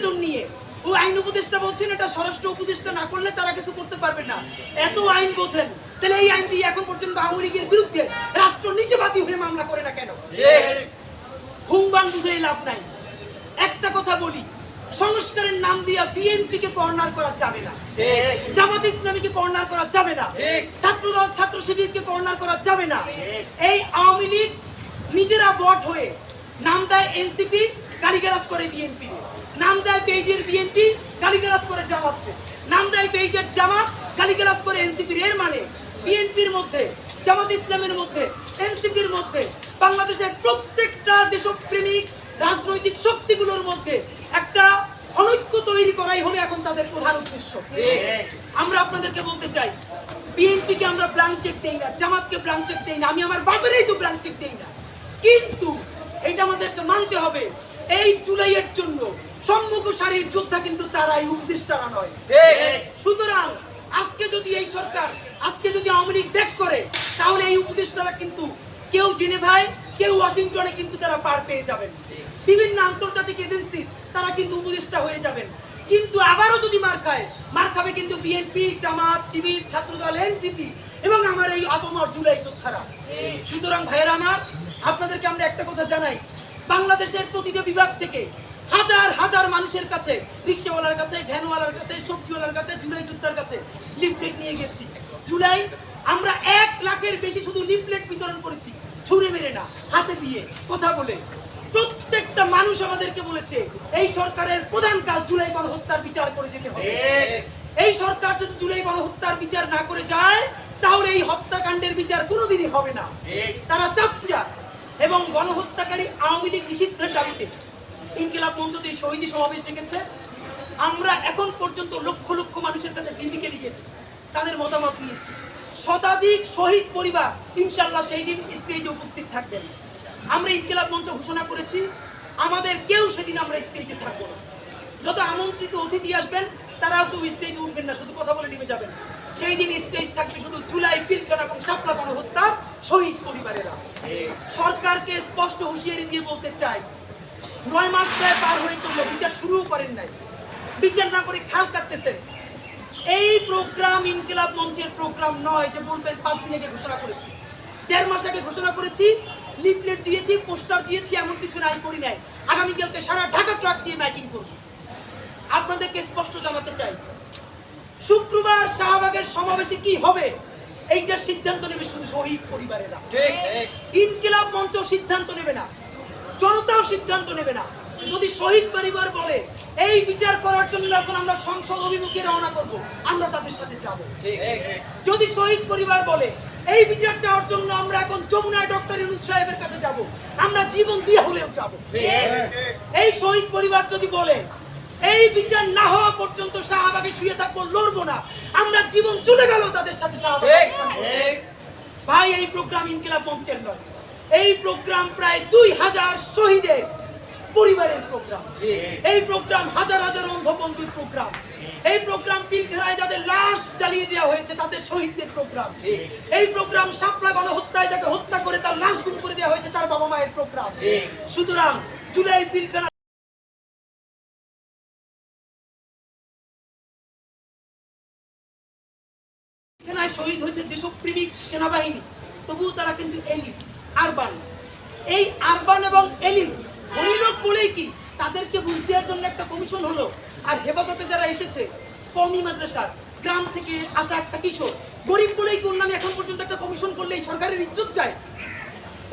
প্রতিবেদন নিয়ে। ও আইন উপদেষ্টা বলছেন এটা স্বরাষ্ট্র উপদেষ্টা না করলে তারা কিছু করতে পারবে না। এত আইন বোঝেন। তাহলে এই আইন দিয়ে এখন পর্যন্ত আওয়ামী লীগের বিরুদ্ধে রাষ্ট্র নিজে বাদী হয়ে মামলা করে না কেন? হুমবান বুঝে লাভ নাই। একটা কথা বলি সংস্কারের নাম দিয়া বিএনপি কে কর্নার করা যাবে না। জামাত ইসলামীকে কর্নার করা যাবে না। ছাত্রদল ছাত্র শিবিরকে কর্নার করা যাবে না। এই আওয়ামী লীগ নিজেরা বট হয়ে নাম দেয় এনসিপি গালিগালাজ করে বিএনপি। নাম দেয় পেজের বিএনপি, গালিগালাজ করে জামাতকে। নাম দেয় পেজের জামাত, গালিগালাজ করে এনসিপির। এর মানে বিএনপির মধ্যে, জামাত ইসলামের মধ্যে, এনসিপির মধ্যে, বাংলাদেশের প্রত্যেকটা দেশপ্রেমিক রাজনৈতিক শক্তিগুলোর মধ্যে একটা অনৈক্য তৈরি করাই হলো এখন তাদের প্রধান উদ্দেশ্য। আমরা আপনাদেরকে বলতে চাই বিএনপি কে আমরা ব্লাঙ্ক চেক দেই না, জামাতকে ব্লাঙ্ক চেক দেই না, আমি আমার বাপেরই তো ব্লাঙ্ক চেক দেই না। কিন্তু এটা আমাদেরকে মানতে হবে এই জুলাইয়ের জন্য সম্মুখ সারির যোদ্ধা কিন্তু তারাই উপদেষ্টারা নয়। সুতরাং আজকে যদি এই সরকার আজকে যদি আওয়ামী লীগ ব্যাক করে তাহলে এই উপদেষ্টারা কিন্তু কেউ জেনেভায় কেউ ওয়াশিংটনে কিন্তু তারা পার পেয়ে যাবেন। বিভিন্ন আন্তর্জাতিক এজেন্সি তারা কিন্তু উপদেষ্টা হয়ে যাবেন। কিন্তু আবারও যদি মার খায় মার খাবে কিন্তু বিএনপি জামাত শিবির ছাত্রদল এনসিপি এবং আমার এই আপমর জুলাই যোদ্ধারা। সুতরাং ভাইয়েরা আমার আপনাদেরকে আমরা একটা কথা জানাই। বাংলাদেশের প্রতিটা বিভাগ থেকে হাজার হাজার মানুষের কাছে রিক্সাওয়ালার কাছে ভ্যানওয়ালার কাছে সবজিওয়ালার কাছে জুলাই যোদ্ধার কাছে লিফলেট নিয়ে গেছি। জুলাই আমরা এক লাখের বেশি শুধু লিফলেট বিতরণ করেছি। ছুঁড়ে মেরে না হাতে দিয়ে কথা বলে। প্রত্যেকটা মানুষ আমাদেরকে বলেছে এই সরকারের প্রধান কাজ জুলাই গণহত্যার বিচার করে যেতে হবে। এই সরকার যদি জুলাই গণহত্যার বিচার না করে যায় তাহলে এই হত্যাকাণ্ডের বিচার কোনোদিনই হবে না। তারা চাচ্ছে এবং গণহত্যাকারী আওয়ামী লীগ নিষিদ্ধের দাবিতে ইনকিলাব মঞ্চতে এই শহীদ সমাবেশ ডেকেছে। আমরা এখন পর্যন্ত লক্ষ লক্ষ মানুষের কাছে ফিজিক্যালি গেছি, তাদের মতামত নিয়েছি। শতাধিক শহীদ পরিবার ইনশাল্লাহ সেই দিন স্টেজে উপস্থিত থাকবেন। আমরা ইনকিলাব মঞ্চ ঘোষণা করেছি, আমাদের কেউ সেদিন আমরা স্টেজে থাকব না। যত আমন্ত্রিত অতিথি আসবেন, তারাও কেউ স্টেজে উঠবেন না, শুধু কথা বলে নেমে যাবেন। সেই দিন স্টেজ থাকবে শুধু জুলাই পিলকানা এবং সাপলা গণহত্যা। শহীদ পরিবারেরা। সরকারকে স্পষ্ট হুঁশিয়ারি দিয়ে বলতে চাই, নয় মাস প্রায় পার হয়ে চলল বিচার শুরুও করেন নাই। বিচার না করে খাল কাটতেছেন। এই প্রোগ্রাম ইনকিলাব মঞ্চের প্রোগ্রাম নয় যে বলবেন পাঁচ দিন আগে ঘোষণা করেছি। দেড় মাস আগে ঘোষণা করেছি, লিফলেট দিয়েছি, পোস্টার দিয়েছি, এমন কিছু নাই, করি নাই। আগামীকালকে সারা ঢাকা ট্রাক দিয়ে মাইকিং করব। আপনাদেরকে স্পষ্ট জানাতে চাই, শুক্রবার শাহবাগের সমাবেশে কি হবে? এইটার সিদ্ধান্ত নেবে শহীদ পরিবারেরা ইনকিলাব মঞ্চ সিদ্ধান্ত নেবে না জনতাও সিদ্ধান্ত নেবে না। যদি শহীদ পরিবার বলে এই বিচার করার জন্য এখন আমরা সংসদ অভিমুখে রওনা করব আমরা তাদের সাথে যাব। যদি শহীদ পরিবার বলে এই বিচার চাওয়ার জন্য আমরা এখন যমুনায় ডক্টর ইউনুস সাহেবের কাছে যাব আমরা জীবন দিয়ে হলেও যাব। এই শহীদ পরিবার যদি বলে এই বিচার না হওয়া পর্যন্ত শাহবাগে শুয়ে থাকব লড়বো না আমরা জীবন চলে গেল তাদের সাথে শাহবাগে। ভাই এই প্রোগ্রাম ইনকিলাব মঞ্চের নয়। এই প্রোগ্রাম প্রায় দুই হাজার শহীদের পরিবারের প্রোগ্রাম। এই প্রোগ্রাম হাজার হাজার অন্ধবন্ধুর প্রোগ্রাম। এই প্রোগ্রাম পিলখানায় যাদের লাশ জ্বালিয়ে দেওয়া হয়েছে তাদের শহীদদের প্রোগ্রাম। এই প্রোগ্রাম সাপলা গণহত্যায় যাকে হত্যা করে তার লাশ গুম করে দেওয়া হয়েছে তার বাবা মায়ের প্রোগ্রাম। সুতরাং জুলাই পিলখানা সেনায় শহীদ হয়েছে দেশপ্রেমিক সেনাবাহিনী। তবুও তারা কিন্তু এলিট, আরবান। এই আরবান এবং এলিট, ধনী লোক বলেই কি? তাদেরকে বুঝ দেওয়ার জন্য একটা কমিশন হলো। আর হেফাজতে যারা এসেছে কমি মাদ্রাসার, গ্রাম থেকে আসা একটা কিশোর, গরিব বলেই কোন নামে এখন পর্যন্ত একটা কমিশন করলে এই সরকারের ইজ্জত যায়?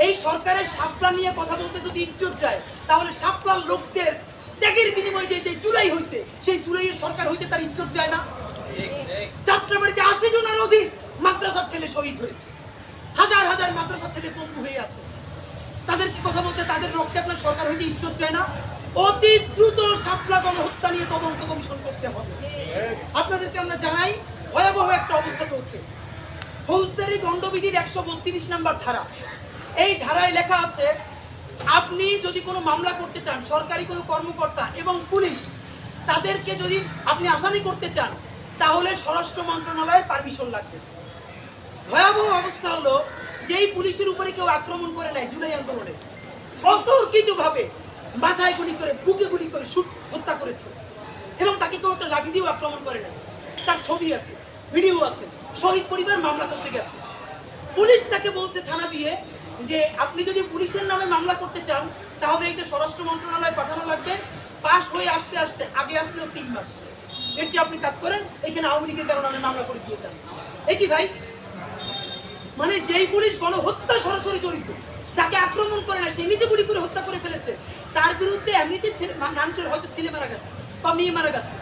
এই সরকারের সাপলা নিয়ে কথা বলতে যদি ইজ্জত যায়, তাহলে সাপলার লোকদের ত্যাগের বিনিময়ে যে জুলাই হয়েছে সেই জুলাইয়ের সরকার হইতে তার ইজ্জত যায় না? যাত্রাবাড়িতে আশি জনের অধিক মাদ্রাসার ছেলে শহীদ হয়েছে। হাজার হাজার মাদ্রাসার ছেলে পঙ্গু হয়ে আছে। তাদেরকে কথা বলতে তাদের রক্তে আপনার সরকার হইতে ইজ্জত চায় না। অতি দ্রুত সাপলা গণহত্যা নিয়ে তদন্ত কমিশন করতে হবে। আপনাদেরকে আমরা জানাই, ভয়াবহ একটা অবস্থা চলছে। ফৌজদারি দণ্ডবিধির একশো বত্রিশ নাম্বার ধারা। এই ধারায় লেখা আছে, আপনি যদি কোনো মামলা করতে চান, সরকারি কোনো কর্মকর্তা এবং পুলিশ, তাদেরকে যদি আপনি আসামি করতে চান তাহলে স্বরাষ্ট্র মন্ত্রণালয়ের পারমিশন লাগবে। ভয়াবহ অবস্থা হলো, যেই পুলিশের উপরে কেউ আক্রমণ করে নেয় জুলাই আন্দোলনে অতর্কিত ভাবে মাথায় গুলি করে, বুকে গুলি করে শুট হত্যা করেছে। এবং তাকে কেউ একটা লাঠি দিয়েও আক্রমণ করে নেয় তার ছবি আছে ভিডিও আছে, শহীদ পরিবার মামলা করতে গেছে। পুলিশ তাকে বলছে থানা দিয়ে যে, আপনি যদি পুলিশের নামে মামলা করতে চান, তাহলে এটা স্বরাষ্ট্র মন্ত্রণালয়ে পাঠানো লাগবে। পাশ হয়ে আসতে আসতে, আগে আসলো তিন মাস। এর যে আপনি কাজ করেন, এখানে আওয়ামী লীগের কারণে আমি মামলা করে দিয়ে যান এ কি ভাই? মানে যেই পুলিশ গণহত্যা সরাসরি জড়িত, যাকে আক্রমণ করে না, সে নিজে গুলি করে হত্যা করে ফেলেছে, তার বিরুদ্ধে এমনিতে মানুষের হয়তো ছেলে মারা গেছে বা মেয়ে মারা গেছে,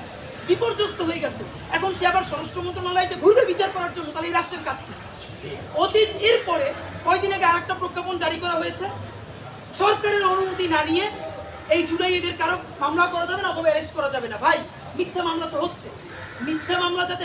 বিপর্যস্ত হয়ে গেছে। এখন সে আবার স্বরাষ্ট্র মন্ত্রণালয়ে যে ঘুরবে বিচার করার জন্য, তাহলে এই রাষ্ট্রের কাজ? অতীত, এরপরে কয়দিন আগে আরেকটা প্রজ্ঞাপন জারি করা হয়েছে। সরকারের অনুমতি না নিয়ে এই জুলাই এদের কারও মামলা করা যাবে না, অথবা অ্যারেস্ট করা যাবে না। ভাই মিথ্যা মামলা তো হচ্ছে। মিথ্যা মামলা যাতে